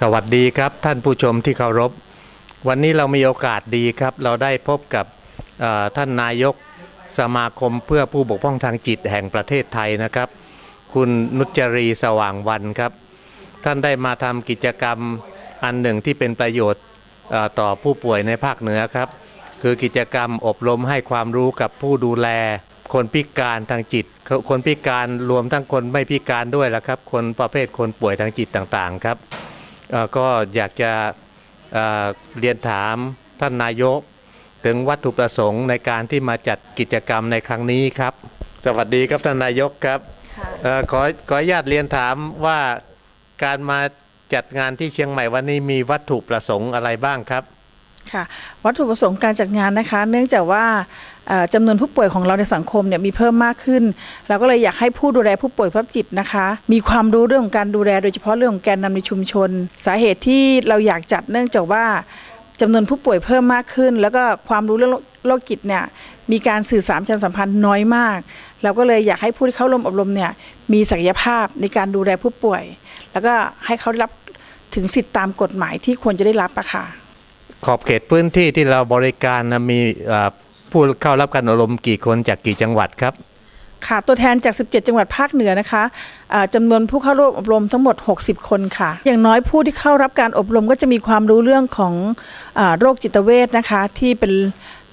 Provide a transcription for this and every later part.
สวัสดีครับท่านผู้ชมที่เคารพ วันนี้เรามีโอกาสดีครับ เราได้พบกับท่านนายกสมาคมเพื่อผู้บกพร่องทางจิตแห่งประเทศไทยนะครับ คุณนุจรีสว่างวันครับ ท่านได้มาทำกิจกรรมอันหนึ่งที่เป็นประโยชน์ต่อผู้ป่วยในภาคเหนือครับ คือกิจกรรมอบรมให้ความรู้กับผู้ดูแล คนพิการทางจิต คนพิการรวมทั้งคนไม่พิการด้วยละครับ คนประเภทคนป่วยทางจิตต่างๆ ครับ ก็อยากจะเอ่อเรียนถามท่านนายก ถึงวัตถุประสงค์ในการที่มาจัดกิจกรรมในครั้งนี้ครับ สวัสดีครับท่านนายกครับค่ะเอ่อขอขออนุญาตเรียนถามว่าการมาจัดงานที่เชียงใหม่วันนี้มีวัตถุประสงค์อะไรบ้างครับค่ะวัตถุประสงค์การจัดงานนะคะ เนื่องจากว่าเอ่อ จำนวนผู้ป่วยของเราในสังคมเนี่ยมีเพิ่มมากขึ้น เราก็เลยอยากให้ผู้ดูแลผู้ป่วยภาพจิตนะคะ มีความรู้เรื่องของการดูแลโดยเฉพาะเรื่องของแกนนำในชุมชน สาเหตุที่เราอยากจัดเนื่องจากว่าจำนวนผู้ป่วยเพิ่มมากขึ้น แล้วก็ความรู้เรื่องโรคจิตเนี่ยมีการสื่อสารประชาสัมพันธ์น้อยมาก เราก็เลยอยากให้ผู้ที่เข้าร่วมอบรมเนี่ยมีศักยภาพในการดูแลผู้ป่วย แล้วก็ให้เขาได้รับถึงสิทธิตามกฎหมายที่ควรจะได้รับอะค่ะขอบเขตพื้นที่ที่เราบริการนะมี ผู้เข้ารับการอบรมกี่คนจากกี่จังหวัดครับค่ะตัวแทนจาก 17 จังหวัดภาคเหนือนะคะอ่าจำนวนผู้เข้าร่วมอบรมทั้งหมด 60 คนค่ะ อย่างน้อยผู้ที่เข้ารับการอบรมก็จะมีความรู้เรื่องของอโรคจิตเวชนะคะ ที่เป็น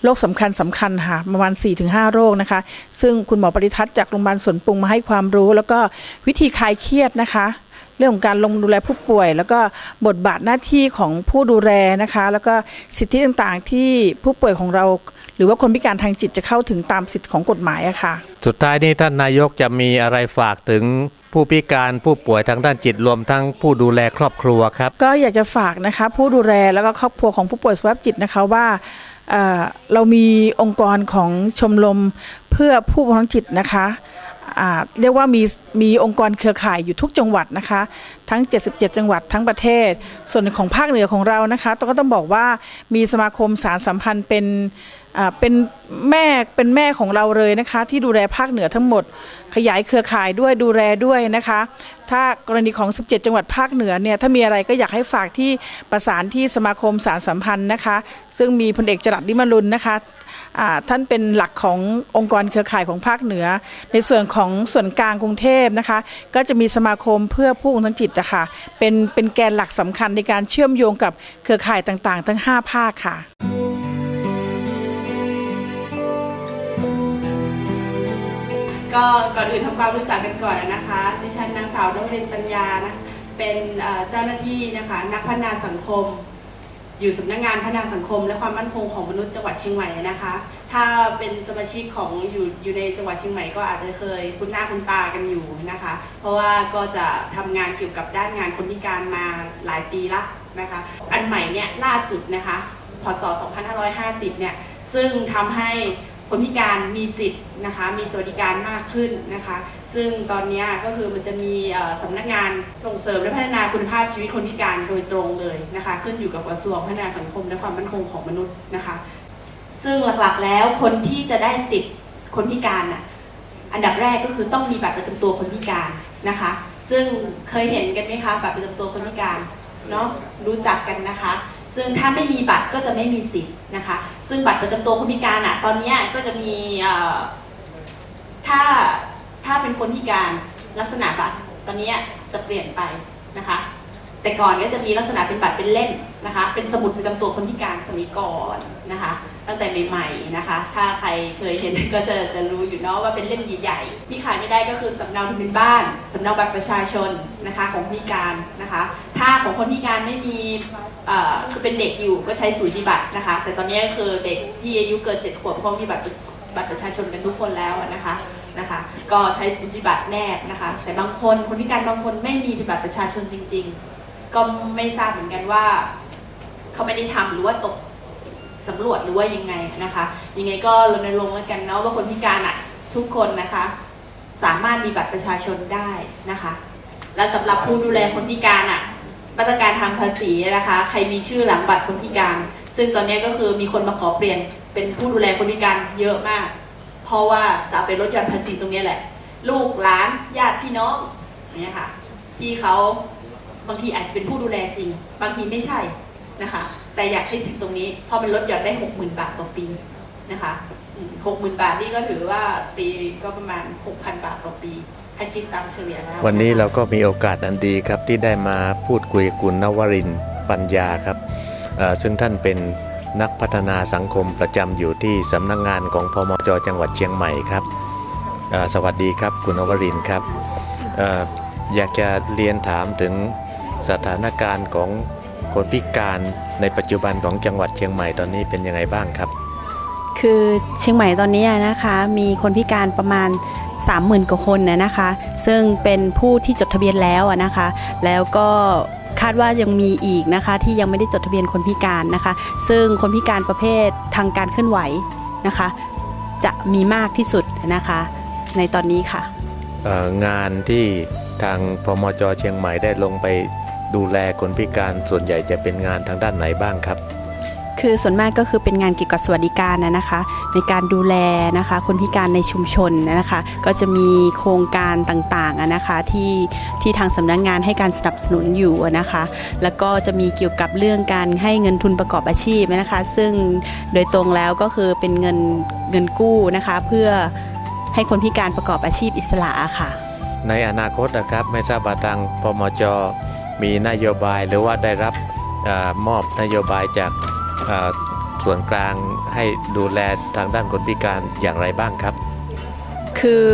โรคสำคัญสำคัญค่ะประมาณ 4-5 โรคนะคะ ซึ่งคุณหมอปริทัศน์จากโรงพยาบาลสวนปรุงมาให้ความรู้ แล้วก็วิธีคลายเครียดนะคะ รื่องของการลงดูแลผู้ป่วย แล้วก็บทบาทหน้าที่ของผู้ดูแลนะคะ แล้วก็สิทธิต่างๆที่ผู้ป่วยของเรา หรือว่าคนพิการทางจิตจะเข้าถึงตามสิทธิของกฎหมายอะค่ะ สุดท้ายนี้ท่านนายกจะมีอะไรฝากถึงผู้พิการผู้ป่วยทางด้านจิตรวมทั้งผู้ดูแลครอบครัวครับ ก็อยากจะฝากนะคะผู้ดูแลแล้วก็ครอบครัวของผู้ป่วยสุขภาพจิตนะคะว่าเอ่อเรามีองค์กรของชมรมเพื่อผู้บำบัดจิตนะคะอ่า เรียกว่ามีมีองค์กรเครือข่ายอยู่ทุกจังหวัดนะคะ ทั้ง 77 จังหวัดทั้งประเทศ ส่วนของภาคเหนือของเรานะคะก็ต้องบอกว่ามีสมาคมสารสัมพันธ์เป็นอ่าเป็นแม่เป็นแม่ของเราเลยนะคะ ที่ดูแลภาคเหนือทั้งหมด ขยายเครือข่ายด้วยดูแลด้วยนะคะ ถ้ากรณีของ 17 จังหวัดภาคเหนือเนี่ยถ้ามีอะไรก็อยากให้ฝากที่ประสานที่สมาคมสารสัมพันธ์นะคะ ซึ่งมีพลเอกจรัสลิมรุนนะคะ ท่านเป็นหลักขององค์กรเครือข่ายของภาคเหนือ ในส่วนของส่วนกลางกรุงเทพนะคะ ก็จะมีสมาคมเพื่อผู้ทางจิตนะคะเป็นเป็นแกนหลักสำคัญในการเชื่อมโยงกับเครือข่ายต่างๆ ทั้ง 5 ภาคค่ะก็ก่อนอื่นทำความรู้จักกันก่อนนะคะดิฉันนางสาวนวรินทร์ปัญญานะเป็นเจ้าหน้าที่นะคะนักพัฒนาสังคม อยู่สำนักงานพัฒนาสังคม และความมั่นคงของมนุษย์จังหวัดเชียงใหม่นะคะ ถ้าเป็นสมาชิกของอยู่อยู่ในจังหวัดเชียงใหม่ก็อาจจะเคยคุ้นหน้าคุ้นตากันอยู่นะคะ เพราะว่าก็จะทำงานเกี่ยวกับด้านงานคนพิการมาหลายปีละนะคะ อันใหม่เนี่ยล่าสุดนะคะพศ2550 เนี่ยซึ่งทำให้ คนพิการมีสิทธิ์นะคะมีสวัสดิการมากขึ้นนะคะ ซึ่งตอนนี้ก็คือมันจะมีเอ่อสำนักงานส่งเสริมและพัฒนาคุณภาพชีวิตคนพิการโดยตรงเลยนะคะ ขึ้นอยู่กับกระทรวงพัฒนาสังคมและความมั่นคงของมนุษย์นะคะ ซึ่งหลักๆแล้วคนที่จะได้สิทธิ์คนพิการน่ะอันดับแรกก็คือต้องมีบัตรประจำตัวคนพิการนะคะ ซึ่งเคยเห็นกันไหมคะบัตรประจำตัวคนพิการเนาะรู้จักกันนะคะ ซึ่งถ้าไม่มีบัตรก็จะไม่มีสิทธิ์นะคะ ซึ่งบัตรประจำตัวคนพิการอะตอนนี้ก็จะมีถ้าถ้าเป็นคนพิการลักษณะบัตรตอนนี้จะเปลี่ยนไปนะคะ แต่ก่อนก็จะมีลักษณะเป็นบัตรเป็นเล่มนะคะ เป็นสมุดประจำตัวคนพิการสมัยก่อนนะคะ ตั้งแต่ใหม่ๆนะคะ ถ้าใครเคยเห็นก็จะจะรู้อยู่เนาะว่าเป็นเล่มใหญ่ๆที่ขายไม่ได้ก็คือสำเนาทะเบียนบ้านสำเนาบัตรประชาชนนะคะของพิการนะคะ ถ้าของคนพิการไม่มีคือเป็นเด็กอยู่ก็ใช้สูติบัตรนะคะ แต่ตอนนี้คือเด็กที่อายุเกินเจ็ดขวบก็มีบัตรบัตรประชาชนกันทุกคนแล้วนะคะนะคะ ก็ใช้สูติบัตรแนบนะคะ แต่บางคนคนพิการบางคนไม่มีบัตรประชาชนจริง ๆ ก็ไม่ทราบเหมือนกันว่าเขาไม่ได้ทำหรือว่าตกสำรวจหรือว่ายังไงนะคะ ยังไงก็รณรงค์แล้วกันเนาะว่าคนพิการอะทุกคนนะคะ สามารถมีบัตรประชาชนได้นะคะ และสำหรับผู้ดูแลคนพิการอะ มาตรการทางภาษีนะคะ ใครมีชื่อหลังบัตรคนพิการ ซึ่งตอนนี้ก็คือมีคนมาขอเปลี่ยนเป็นผู้ดูแลคนพิการเยอะมาก เพราะว่าจะเอาไปลดหย่อนภาษีตรงนี้แหละ ลูกหลานญาติพี่น้องอย่างเงี้ยค่ะ ที่เขาบางทีอาจจะเป็นผู้ดูแลจริง บางทีไม่ใช่นะคะ แต่อยากใช้สิทธิ์ตรงนี้เพราะมันลดหย่อนได้หกหมื่นบาทต่อปีนะคะหกหมื่นบาทนี่ก็ถือว่าปีก็ประมาณหกพันบาทต่อปี คิดตามเฉลี่ยแล้ววันนี้เราก็มีโอกาสอันดีครับที่ได้มาพูดคุยกับคุณนวรินทร์ปัญญาครับเอ่อซึ่งท่านเป็นนักพัฒนาสังคมประจำอยู่ที่สำนักงงานของพมจจังหวัดเชียงใหม่ครับเอ่อสวัสดีครับคุณนวรินทร์ครับเอ่ออยากจะเรียนถามถึงสถานการณ์ของคนพิการในปัจจุบันของจังหวัดเชียงใหม่ตอนนี้เป็นยังไงบ้างครับ คือเชียงใหม่ตอนนี้นะคะมีคนพิการประมาณ 30,000กว่าคนนะนะคะ ซึ่งเป็นผู้ที่จดทะเบียนแล้วนะคะ แล้วก็คาดว่ายังมีอีกนะคะ ที่ยังไม่ได้จดทะเบียนคนพิการนะคะ ซึ่งคนพิการประเภททางการเคลื่อนไหวนะคะ จะมีมากที่สุดนะคะ ในตอนนี้ค่ะงานที่ทางพมจเชียงใหม่ได้ลงไปดูแลคนพิการส่วนใหญ่จะเป็นงานทางด้านไหนบ้างครับ คือส่วนมากก็คือเป็นงานเกี่ยวกับสวัสดิการนะนะคะ ในการดูแลนะคะ คนพิการในชุมชนนะคะ ก็จะมีโครงการต่างๆนะคะที่ที่ทางสำนักงงานให้การสนับสนุนอยู่นะคะ แล้วก็จะมีเกี่ยวกับเรื่องการให้เงินทุนประกอบอาชีพนะคะ ซึ่งโดยตรงแล้วก็คือเป็นเงินเงินกู้นะคะ เพื่อให้คนพิการประกอบอาชีพอิสระค่ะ ในอนาคตนะครับไม่ทราบว่าทางพมจมีนโยบายหรือว่าได้รับอมอบนโยบายจาก ส่วนกลางให้ดูแลทางด้านคนพิการอย่างไรบ้างครับ คือ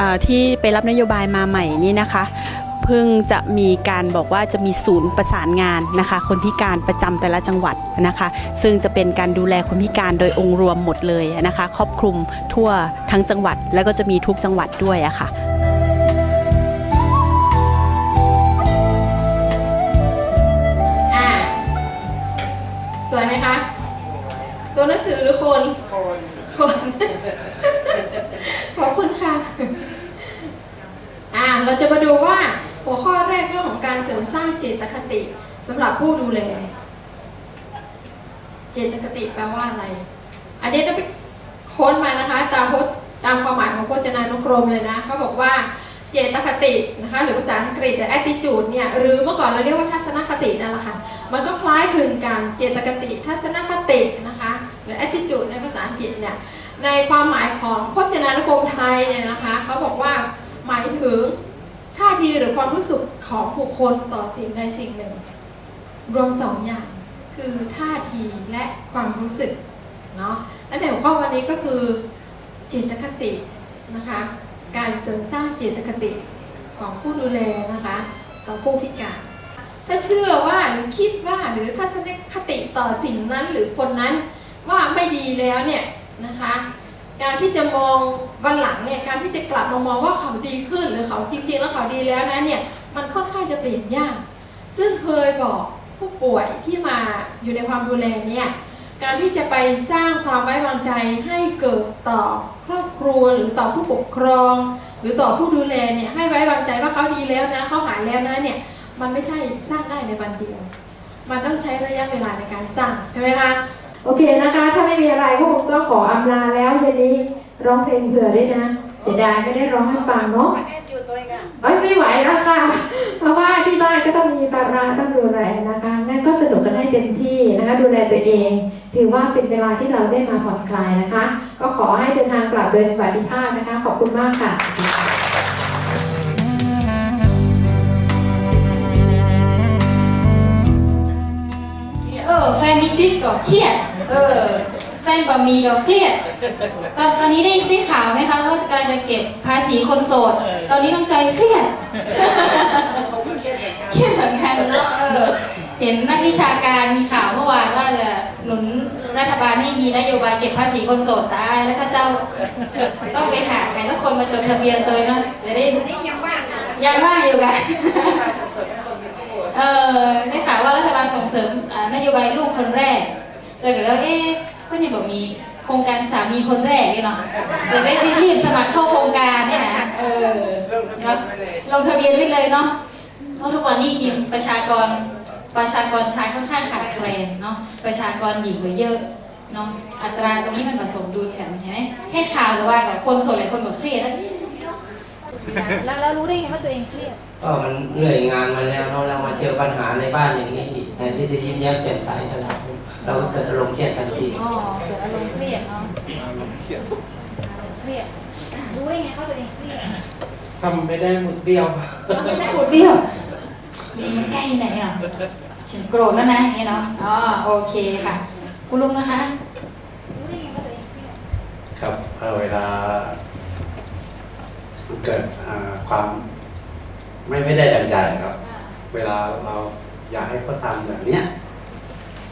อที่ไปรับนโยบายมาใหม่นี่นะคะเพิ่งจะมีการบอกว่าจะมีศูนย์ประสานงานนะคะ คนพิการประจำแต่ละจังหวัดนะคะ ซึ่งจะเป็นการดูแลคนพิการโดยองค์รวมหมดเลยนะคะ ครอบคลุมทั่วทั้งจังหวัดแล้วก็จะมีทุกจังหวัดด้วยอะค่ะ ขอบคุณค่ะ อ่า เราจะมาดูว่าหัวข้อแรกเรื่องของการเสริมสร้างเจตคติสำหรับผู้ดูแล เจตคติแปลว่าอะไร อันนี้ต้องไปค้นมานะคะ ตามพจตามความหมายของพจนานุกรมเลยนะเขาบอกว่าเจตคตินะคะหรือภาษาอังกฤษ the attitude เนี่ยหรือเมื่อก่อนเราเรียกว่าทัศนคตินั่นแหละค่ะ มันก็คล้ายคลึงกันเจตคติ ทัศนคตินะคะ หรือ attitude ในภาษาอังกฤษเนี่ย ในความหมายของพจนานุกรมไทยเนี่ยนะคะเขาบอกว่าหมายถึงท่าทีหรือความรู้สึกของบุคคลต่อสิ่งใดสิ่งหนึ่ง รวมสองอย่างคือท่าทีและความรู้สึกเนาะและในหัวข้อวันนี้ก็คือเจตคตินะคะ การเสริมสร้างเจตคติของผู้ดูแลนะคะของผู้พิการ ถ้าเชื่อว่าหรือคิดว่าหรือทัศนคติต่อสิ่งนั้นหรือคนนั้นว่าไม่ดีแล้วเนี่ย นะคะ การที่จะมองวันหลังเนี่ยการที่จะกลับมามองว่าเขาดีขึ้นหรือเขาจริงๆ แล้วเขาดีแล้วนะเนี่ยมันค่อนข้างจะเปลี่ยนยาก ซึ่งเคยบอกผู้ป่วยที่มาอยู่ในความดูแลเนี่ยการที่จะไปสร้างความไว้วางใจให้เกิดต่อครอบครัวหรือต่อผู้ปกครอง หรือต่อผู้ดูแลเนี่ยให้ไว้วางใจว่าเขาดีแล้วนะเขาหายแล้วนะเนี่ยมันไม่ใช่สร้างได้ในวันเดียว มันต้องใช้ระยะเวลาในการสร้างใช่ไหมคะ โอเคนะคะ ถ้าไม่มีอะไรก็คงต้องขออำลาแล้วเย็นนี้ร้องเพลงเผื่อด้วยนะ เสียดายไม่ได้ร้องให้ฟังเนาะเอ้ยไม่ไหวแล้วค่ะ เพราะว่าที่บ้านก็ต้องมีภาระต้องดูแลนะคะ งั้นก็สนุกกันให้เต็มที่นะคะ ดูแลตัวเอง ถือว่าเป็นเวลาที่เราได้มาผ่อนคลายนะคะ ก็ขอให้เดินทางกลับโดยสวัสดิภาพนะคะ ขอบคุณมากค่ะเออแฟนนิดๆก็เครียด เออแฟนบะหมีก็เครียดตอนตอนนี้ได้ได้ข่าวไหมคะว่ากำลังจะเก็บภาษีคนโสด ตอนนี้น้องใจเครียดเครียดเหมือนกันเนาะเออเห็นนักวิชาการมีข่าวเมื่อวานว่าจะหนุนรัฐบาลให้มีนโยบายเก็บภาษีคนโสดตายแล้วก็เจ้าต้องไปหาใครสักคนมาจดทะเบียนตัวเนาะจะได้ยังว่างยังว่างอยู่กันเออได้ข่าวว่ารัฐบาลส่งเสริมอ่านโยบายลูกคนแรกเจอกันแล้วเอ๊ะก็ยังบอกมีโครงการสามีคนแรกนี่เนาะจะได้รีบสมัครเข้าโครงการเนี่ยนะเออเนาะลงทะเบียนไว้เลยเนาะเพราะทุกวันนี้จริงประชากรประชากรชายค่อนข้างขาดแคลนเนาะประชากรหญิงเหลือเยอะเนาะอัตราตรงนี้มันผสมดุลกันเห็นไหมแค่ข่าวหรือว่ากับคนโสดหลายคนก็เครียดแล้วแล้วแล้วรู้ได้ไงว่าตัวเองเครียดก็มันเหนื่อยงานมาแล้วเนาะเรามาเจอปัญหาในบ้านอย่างนี้อีกแทนที่จะยิ้มแย้มแจ่มใสให้เรา เราก็เกิดอารมณ์เครียดทันทีอ๋อเกิดอารมณ์เครียดเนาะเครียดรู้ได้ไงว่าตัวเองเครียดทำไม่ได้หมุดเบี้ยวเราไม่ได้ปวดเบี้ยวนี่มันใกล้ไหนอะฉันโกรธแล้วนะอย่างเงี้ยเนาะอ๋อโอเคค่ะ คุณลุงนะคะรู้ได้ไงว่าตัวเองเครียดครับเอ่อเวลามันเกิดอ่าความไม่ไม่ได้ดังใจครับอ่าเวลาเราอยากให้เขาทำแบบเนี้ย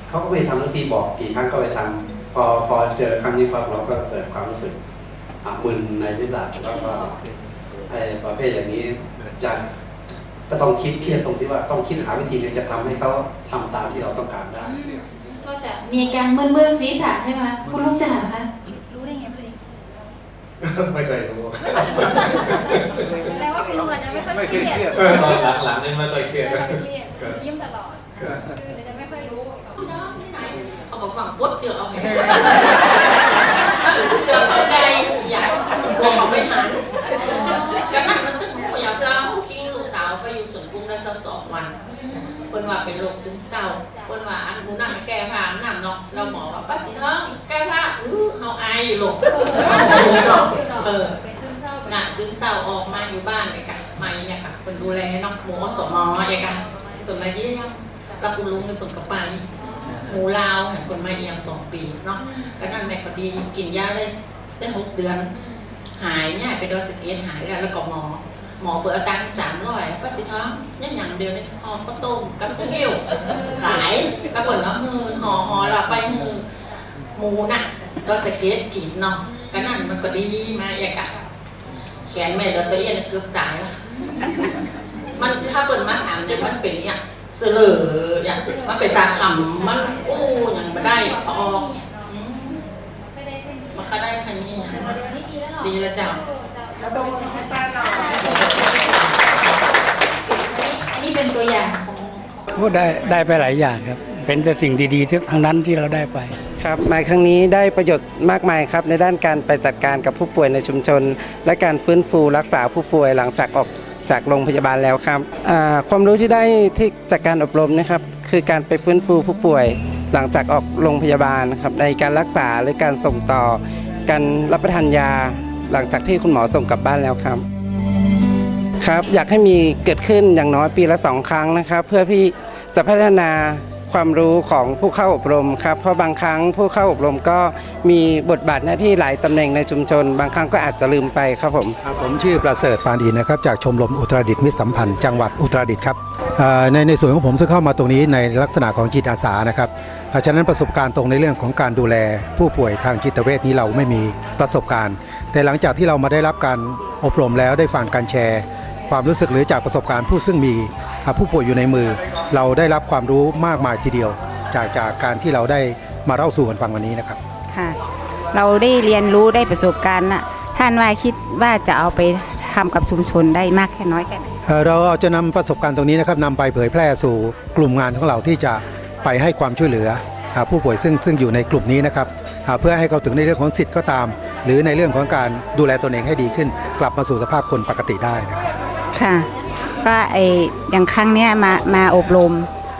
เขาก็ไม่ทำทุกทีบอกกี่ครั้งก็ไปทำพอพอเจอครั้งนี้ปั๊บเราก็เกิดความรู้สึกอะมึนในทิศาแล้วก็ไอ้ประเภทอย่างนี้จะก็ต้องคิดเครียดตรงที่ว่าต้องคิดหาวิธีที่จะทำให้เขาทำตามที่เราต้องการได้อืมก็จะมีอาการมึนๆศีรษะใช่ไหมคุณลุงจ๋าคะรู้ได้ไงว่าตัวเองเครียดไม่เคยรู้แสดงว่าคุณลุงอาจจะไม่ค่อยเครียดเออตอนหลังๆนี่ไม่ค่อยเครียดไม่ค่อยเครียดยิ้มตลอดคือเดี๋ยวจะไม่ค่อยรู้ เอา บอกฝั่งปุ๊บเจอเอาไงเจอเข้าใจอยากบอกไม่หันจากนั้นมันตึ้งอยากจะเอาทิ้งลูกสาวไปอยู่สวนกุ้งได้สักสองวันเพิ่นว่าเป็นโรคซึมเศร้าเพิ่นว่าอันหนูนั่งแก้ผ้าน้ำเนาะเราหมอว่าป้าสีท้องแก้ผ้าอื้อเฮาอายอยู่หลงเออเป็นซึมเศร้าน่ะซึมเศร้าออกมาอยู่บ้านเลยค่ะมาเนี่ยค่ะคนดูแลน้องหมอสมอเองค่ะคนมาเยี่ยมแล้วคุณลุงในคนก็ไป หมูลาวเห็นคนมาเอียงสองปีเนาะแล้วนั่นแม่ก็ดีกินยาได้ได้หกเดือน หายเนี่ยไปโดนสเก็ตหายแล้วแล้วก็หมอ หมอเปิดอาการสามร้อยป้าสิท้องยังอย่างเดียวในห่อข้าวต้มกับข้าวเหี่ยวขายก็เปิดแล้วมือห่อห่อละไปมือหมูน่ะก็สเก็ตกินเนาะก็นั่นมันก็ดีมาอย่างกะแขนแม่เดือดตัวเองเกือบตายละมันถ้าเปิดมาถามเนี่ยมันเป็นอย่าง เสลออย่างมาใส่ตาขำมันโอ้อย่างมาได้พอออกอืมไม่ได้เส้นมาค่าได้แค่นี้อย่างเดี๋ยวนี้ดีแล้วเนาะดีแล้วจ้ะแล้วตรงให้ป้าหน่อยอันนี้เป็นตัวอย่างของก็ได้ได้ไปหลายอย่างครับ เป็นแต่สิ่งดีๆที่ทั้งนั้นที่เราได้ไปครับมาครั้งนี้ได้ประโยชน์มากมายครับในด้านการไปจัดการกับผู้ป่วยในชุมชน และการฟื้นฟูรักษาผู้ป่วยหลังจากออก จากโรงพยาบาลแล้วครับความรู้ที่ได้ที่จากการอบรมนะครับ คือการไปฟื้นฟูผู้ป่วยหลังจากออกโรงพยาบาลครับในการรักษาหรือการส่งต่อ การรับประทานยา หลังจากที่คุณหมอส่งกลับบ้านแล้วครับครับ อยากให้มีเกิดขึ้นอย่างน้อยปีละสองครั้งนะครับ เพื่อที่จะพัฒนา ความรู้ของผู้เข้าอบรมครับเพราะบางครั้งผู้เข้าอบรมก็มีบทบาทหน้าที่หลายตำแหน่งในชุมชน บางครั้งก็อาจจะลืมไปครับผมผมชื่อประเสริฐปานอินนะครับจากชมรมอุตรดิตถ์มิตรสัมพันธ์จังหวัดอุตรดิตถ์ครับในในส่วนของผมซึ่งเข้ามาตรงนี้ในลักษณะของจิตอาสานะครับเพราะฉะนั้นประสบการณ์ตรงในเรื่องของการดูแล ผู้ป่วยทางจิตเวชนี้เราไม่มีประสบการณ์ แต่หลังจากที่เรามาได้รับการอบรมแล้วได้ฟังการแชร์ ความรู้สึกหรือจากประสบการณ์ผู้ซึ่งมีผู้ป่วยอยู่ในมือ เราได้รับความรู้มากมายทีเดียว จากจากการที่เราได้มาเล่าสู่กันฟังวันนี้นะครับค่ะ เราได้เรียนรู้ได้ประสบการณ์น่ะท่านว่าคิดว่าจะเอาไปทำกับชุมชนได้มากแค่น้อยแค่ไหนเอ่อเราจะนำประสบการณ์ตรงนี้นะครับนำไปเผยแพร่สู่กลุ่มงานของเราที่จะไปให้ความช่วยเหลืออ่าผู้ป่วยซึ่งซึ่งอยู่ในกลุ่มนี้นะครับอ่าเพื่อให้เขาถึงในเรื่องของสิทธิ์ก็ตาม หรือในเรื่องของการดูแลตนเองให้ดีขึ้น กลับมาสู่สภาพคนปกติได้นะครับค่ะ ก็ไออย่างครั้งเนี้ยมามาอบรม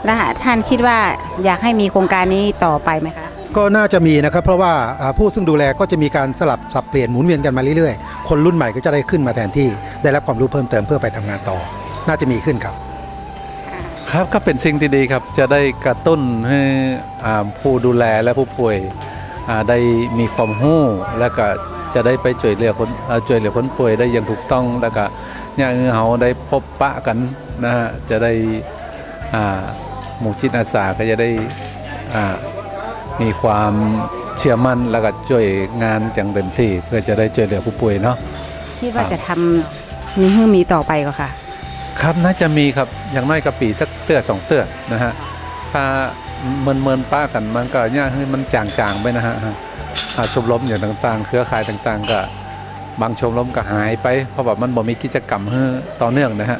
แล้วท่านคิดว่าอยากให้มีโครงการนี้ต่อไปไหมคะ ก็น่าจะมีนะครับ เพราะว่าอ่าผู้ซึ่งดูแลก็จะมีการสลับสับเปลี่ยนหมุนเวียนกันมาเรื่อยๆ คนรุ่นใหม่ก็จะได้ขึ้นมาแทนที่ ได้รับความรู้เพิ่มเติมเพื่อไปทำงานต่อ น่าจะมีขึ้นครับ ครับก็เป็นสิ่งที่ดีครับจะได้กระตุ้นให้อ่าผู้ดูแลและผู้ป่วยอ่าได้มีความรู้แล้วก็จะได้ไปช่วยเหลือคนอ่าช่วยเหลือคนป่วยได้อย่างถูกต้องแล้วก็ เนี่ยคือเขาได้พบปะกันนะฮะจะได้อ่าหมู่จิตอาสาก็จะได้อ่ามีความเชื่อมั่นแล้วก็ช่วยงานจังเต็มที่เพื่อจะได้ช่วยเหลือผู้ป่วยเนาะคิดว่าจะทำมีให้มีต่อไปก็ค่ะ ครับน่าจะมีครับอย่างน้อยก็ปีสักเตื้อสองเตื้อนะฮะถ้าเมินเมินๆป้ากันมันก็ยากให้มันจางๆไปนะฮะอ่าชมรมอย่างต่างๆ เครือข่ายต่างๆ ก็ บางชมรมก็หายไป เพราะว่ามันบ่มีกิจกรรมให้ต่อเนื่องนะฮะ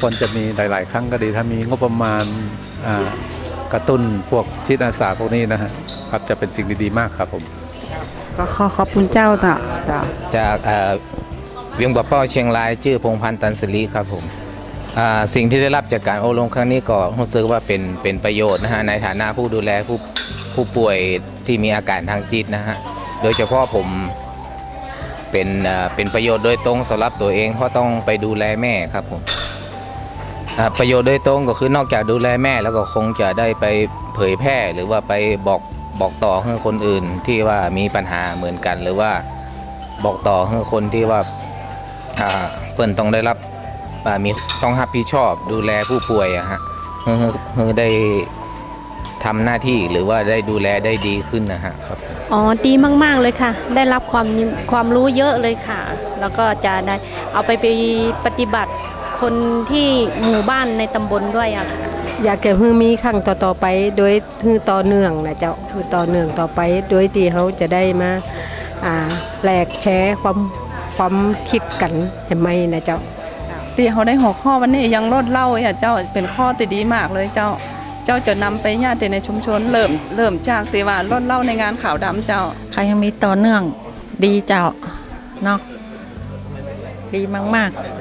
ควรจะมีหลาย ๆ ครั้งก็ดีถ้ามีงบประมาณอ่ากระตุ้นพวกจิตอาสาพวกนี้นะฮะครับจะเป็นสิ่งดีๆมากครับผมก็ขอขอบคุณเจ้าต่อต่อจากเอ่อเวียงบะเป้าเชียงรายชื่อพงษ์พันธ์ตันสลีครับผมอ่าสิ่งที่ได้รับจากการอบรมครั้งนี้ก็รู้สึกว่าเป็นเป็นประโยชน์นะฮะในฐานะผู้ดูแลผู้ผู้ป่วยที่มีอาการทางจิตนะฮะโดยเฉพาะผม เป็นเป็นประโยชน์โดยตรงสำหรับตัวเอง เพราะต้องไปดูแลแม่ครับผมประโยชน์โดยตรงก็คือนอกจากดูแลแม่แล้วก็คงจะได้ไปเผยแพร่หรือว่าไปบอกบอกต่อให้คนอื่นที่ว่ามีปัญหาเหมือนกัน หรือว่าบอกต่อให้คนที่ว่าเพิ่นต้องได้รับมีต้องรับผิดชอบดูแลผู้ป่วยอะฮะเพื่อเพื่อได้ ทำหน้าที่หรือว่าได้ดูแลได้ดีขึ้นนะฮะครับ อ๋อดีมาก ๆ เลยค่ะ ได้รับความความรู้เยอะเลยค่ะ แล้วก็จะได้เอาไปไปปฏิบัติคนที่หมู่บ้านในตำบลด้วยอะค่ะอยากเก็บฮือมีครั้งต่อๆไป โดยฮือต่อเนื่องนะเจ้าคือต่อเนื่องต่อไป โดยที่เขาจะได้มาอ่าแหลกแชร์ความความคิดกันเห็นไหมนะเจ้าที่เขาได้หัวข้อวันนี้ยังลดเล่าอะเจ้าเป็นข้อที่ดีมากเลยเจ้า เจ้าจะนำไปญาติในชุมชนเริ่มเริ่มจากสิว่าล่นเล่าในงานข่าวดำเจ้าใครยังมีต่อเนื่องดีเจ้าเนาะดีมากๆ